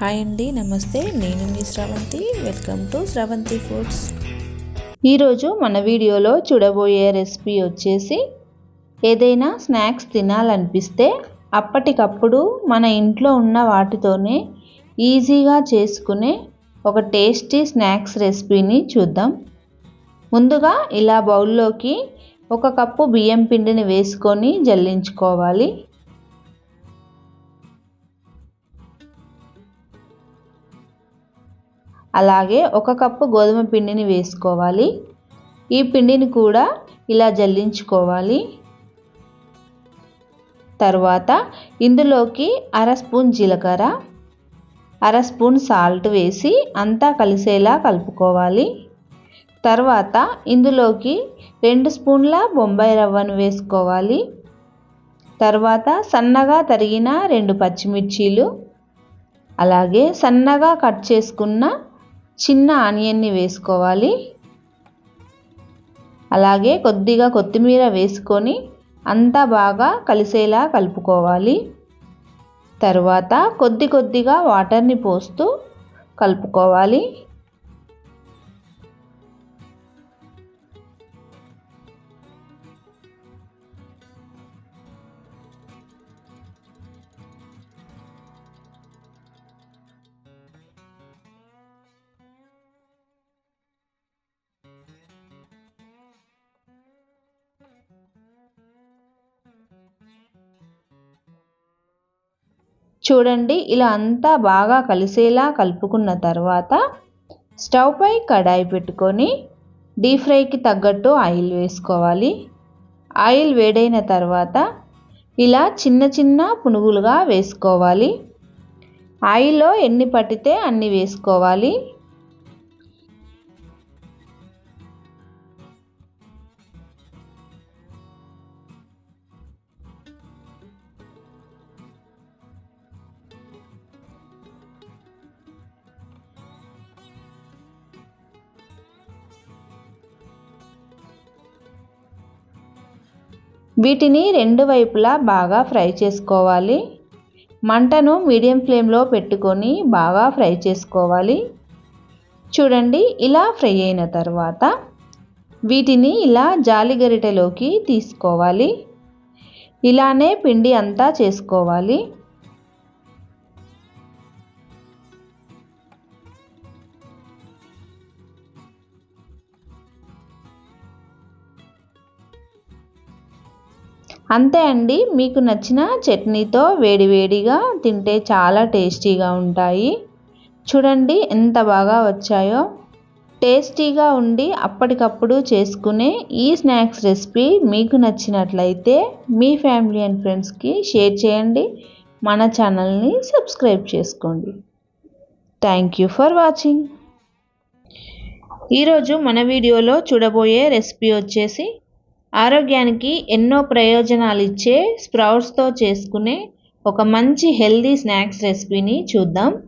Hi అండి నమస్తే. నేను మీ Sravanthi. Welcome to Sravanthi foods ఈరోజు మన వీడియోలో చూడబోయే రెసిపీ వచ్చేసి ఏదైనా స్నాక్స్ తినాలనిపిస్తే అప్పటికప్పుడు మన ఇంట్లో ఉన్న వాటితోనే ఈజీగా చేసుకునే ఒక టేస్టీ స్నాక్స్ రెసిపీని చూద్దాం. ముందుగా ఇలా బౌల్లోకి ఒక కప్పు బియ్యం పిండిని వేసుకొని జల్లించుకోవాలి. అలాగే ఒక కప్పు గోధుమ పిండిని వేసుకోవాలి. ఈ పిండిని కూడా ఇలా జల్లించుకోవాలి. తర్వాత ఇందులోకి అర స్పూన్ జీలకర్ర అర స్పూన్ సాల్ట్ వేసి అంతా కలిసేలా కలుపుకోవాలి. తర్వాత ఇందులోకి రెండు స్పూన్ల బొంబాయి రవ్వను వేసుకోవాలి. తర్వాత సన్నగా తరిగిన రెండు పచ్చిమిర్చీలు అలాగే సన్నగా కట్ చేసుకున్న చిన్న ఆనియన్ని వేసుకోవాలి. అలాగే కొద్దిగా కొత్తిమీర వేసుకొని అంతా బాగా కలిసేలా కలుపుకోవాలి. తర్వాత కొద్ది కొద్దిగా వాటర్ని పోస్తూ కలుపుకోవాలి. చూడండి ఇలా అంతా బాగా కలిసేలా కలుపుకున్న తర్వాత స్టవ్ పై కడాయి పెట్టుకొని డీప్ ఫ్రైకి తగ్గట్టు ఆయిల్ వేసుకోవాలి. ఆయిల్ వేడైన తర్వాత ఇలా చిన్న చిన్న పునుగులుగా వేసుకోవాలి. ఆయిల్లో ఎన్ని పట్టితే అన్ని వేసుకోవాలి. వీటిని రెండు వైపులా బాగా ఫ్రై చేసుకోవాలి. మంటను మీడియం ఫ్లేమ్లో పెట్టుకొని బాగా ఫ్రై చేసుకోవాలి. చూడండి ఇలా ఫ్రై అయిన తర్వాత వీటిని ఇలా జాలి గరిటెలోకి తీసుకోవాలి. ఇలానే పిండి అంతా చేసుకోవాలి. అంతే అండి మీకు నచ్చిన చట్నీతో వేడివేడిగా తింటే చాలా టేస్టీగా ఉంటాయి. చూడండి ఎంత బాగా వచ్చాయో. టేస్టీగా ఉండి అప్పటికప్పుడు చేసుకునే ఈ స్నాక్స్ రెసిపీ మీకు నచ్చినట్లయితే మీ ఫ్యామిలీ అండ్ ఫ్రెండ్స్కి షేర్ చేయండి. మన ఛానల్ని సబ్స్క్రైబ్ చేసుకోండి. Thank you for watching. ఈరోజు మన వీడియోలో చూడబోయే రెసిపీ వచ్చేసి ఆరోగ్యానికి ఎన్నో ప్రయోజనాలు ఇచ్చే స్ప్రౌట్స్తో చేసుకునే ఒక మంచి హెల్దీ స్నాక్స్ రెసిపీని చూద్దాం.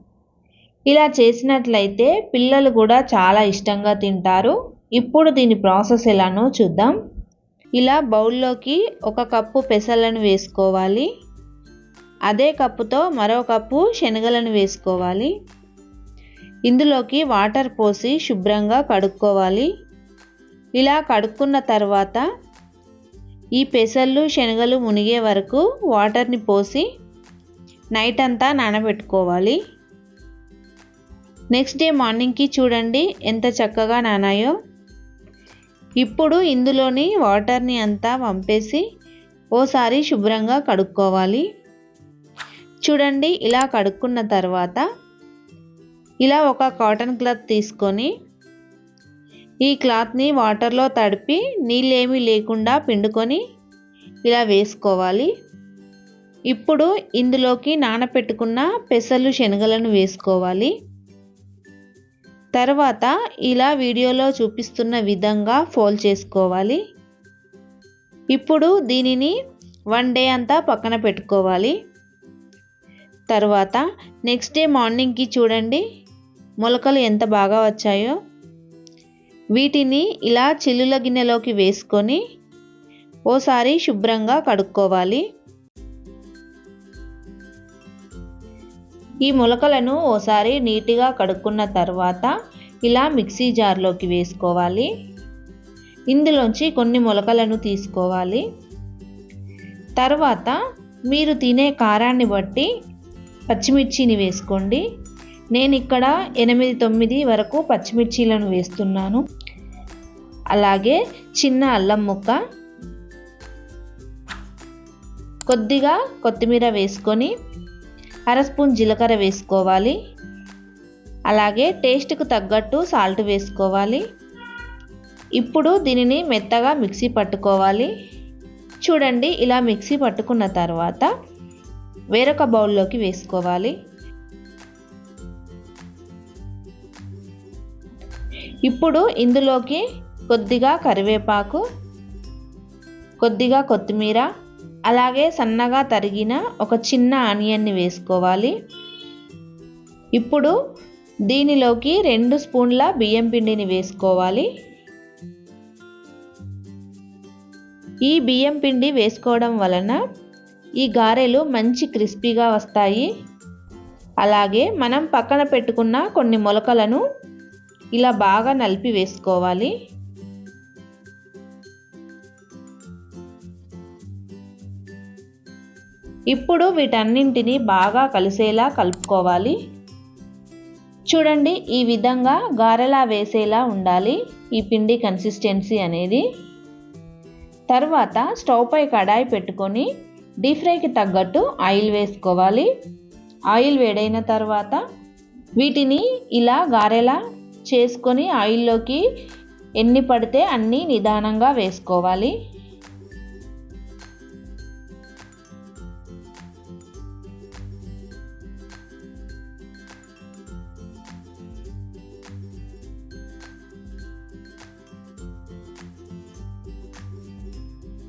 ఇలా చేసినట్లయితే పిల్లలు కూడా చాలా ఇష్టంగా తింటారు. ఇప్పుడు దీని ప్రాసెస్ ఎలానో చూద్దాం. ఇలా బౌల్లోకి ఒక కప్పు పెసలను వేసుకోవాలి. అదే కప్పుతో మరో కప్పు శనగలను వేసుకోవాలి. ఇందులోకి వాటర్ పోసి శుభ్రంగా కడుక్కోవాలి. ఇలా కడుక్కున్న తర్వాత ఈ పెసళ్ళు శనగలు మునిగే వరకు వాటర్ని పోసి నైట్ అంతా నానబెట్టుకోవాలి. నెక్స్ట్ డే మార్నింగ్కి చూడండి ఎంత చక్కగా నానాయో. ఇప్పుడు ఇందులోని వాటర్ని అంతా పంపేసి ఓసారి శుభ్రంగా కడుక్కోవాలి. చూడండి ఇలా కడుక్కున్న తర్వాత ఇలా ఒక కాటన్ క్లాత్ తీసుకొని ఈ క్లాత్ని వాటర్లో తడిపి నీళ్ళేమీ లేకుండా పిండుకొని ఇలా వేసుకోవాలి. ఇప్పుడు ఇందులోకి నానపెట్టుకున్న పెసలు శనగలను వేసుకోవాలి. తర్వాత ఇలా వీడియోలో చూపిస్తున్న విధంగా ఫోల్డ్ చేసుకోవాలి. ఇప్పుడు దీనిని వన్ డే అంతా పక్కన పెట్టుకోవాలి. తర్వాత నెక్స్ట్ డే మార్నింగ్కి చూడండి మొలకలు ఎంత బాగా వచ్చాయో. వీటిని ఇలా చిల్లుల గిన్నెలోకి వేసుకొని ఓసారి శుభ్రంగా కడుక్కోవాలి. ఈ మొలకలను ఓసారి నీట్గా కడుక్కున్న తర్వాత ఇలా మిక్సీ జార్లోకి వేసుకోవాలి. ఇందులోంచి కొన్ని మొలకలను తీసుకోవాలి. తర్వాత మీరు తినే కారాన్ని బట్టి పచ్చిమిర్చిని వేసుకోండి. నేను ఇక్కడ ఎనిమిది తొమ్మిది వరకు పచ్చిమిర్చీలను వేస్తున్నాను. అలాగే చిన్న అల్లం ముక్క. కొద్దిగా కొత్తిమీర వేసుకొని అర స్పూన్ జీలకర్ర వేసుకోవాలి. అలాగే టేస్ట్కు తగ్గట్టు సాల్ట్ వేసుకోవాలి. ఇప్పుడు దీనిని మెత్తగా మిక్సీ పట్టుకోవాలి. చూడండి ఇలా మిక్సీ పట్టుకున్న తర్వాత వేరొక బౌల్లోకి వేసుకోవాలి. ఇప్పుడు ఇందులోకి కొద్దిగా కరివేపాకు కొద్దిగా కొత్తిమీర అలాగే సన్నగా తరిగిన ఒక చిన్న ఆనియన్ని వేసుకోవాలి. ఇప్పుడు దీనిలోకి రెండు స్పూన్ల బియ్యం పిండిని వేసుకోవాలి. ఈ బియ్యం పిండి వేసుకోవడం వలన ఈ గారెలు మంచి క్రిస్పీగా వస్తాయి. అలాగే మనం పక్కన పెట్టుకున్న కొన్ని మొలకలను ఇలా బాగా నలిపి వేసుకోవాలి. ఇప్పుడు వీటన్నింటిని బాగా కలిసేలా కలుపుకోవాలి. చూడండి ఈ విధంగా గారెలా వేసేలా ఉండాలి ఈ పిండి కన్సిస్టెన్సీ అనేది. తర్వాత స్టవ్ పై కడాయి పెట్టుకొని డీప్ ఫ్రైకి తగ్గట్టు ఆయిల్ వేసుకోవాలి. ఆయిల్ వేడైన తర్వాత వీటిని ఇలా గారెలా చేసుకొని ఆయిల్లోకి ఎన్ని పడితే అన్నీ నిదానంగా వేసుకోవాలి.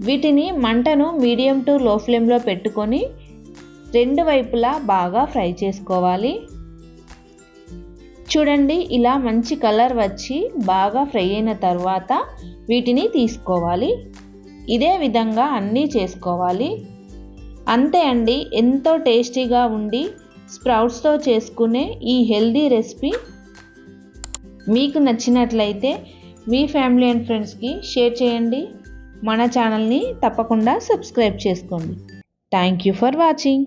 వీటిని మంటను మీడియం టు లో ఫ్లేమ్లో పెట్టుకొని రెండు వైపులా బాగా ఫ్రై చేసుకోవాలి. చూడండి ఇలా మంచి కలర్ వచ్చి బాగా ఫ్రై అయిన తర్వాత వీటిని తీసుకోవాలి. ఇదే విధంగా అన్నీ చేసుకోవాలి. అంతే అండి ఎంతో టేస్టీగా ఉండి స్ప్రౌట్స్తో చేసుకునే ఈ హెల్దీ రెసిపీ మీకు నచ్చినట్లయితే మీ ఫ్యామిలీ అండ్ ఫ్రెండ్స్కి షేర్ చేయండి. మన ఛానల్ని తప్పకుండా సబ్స్క్రైబ్ చేసుకోండి. Thank you for watching.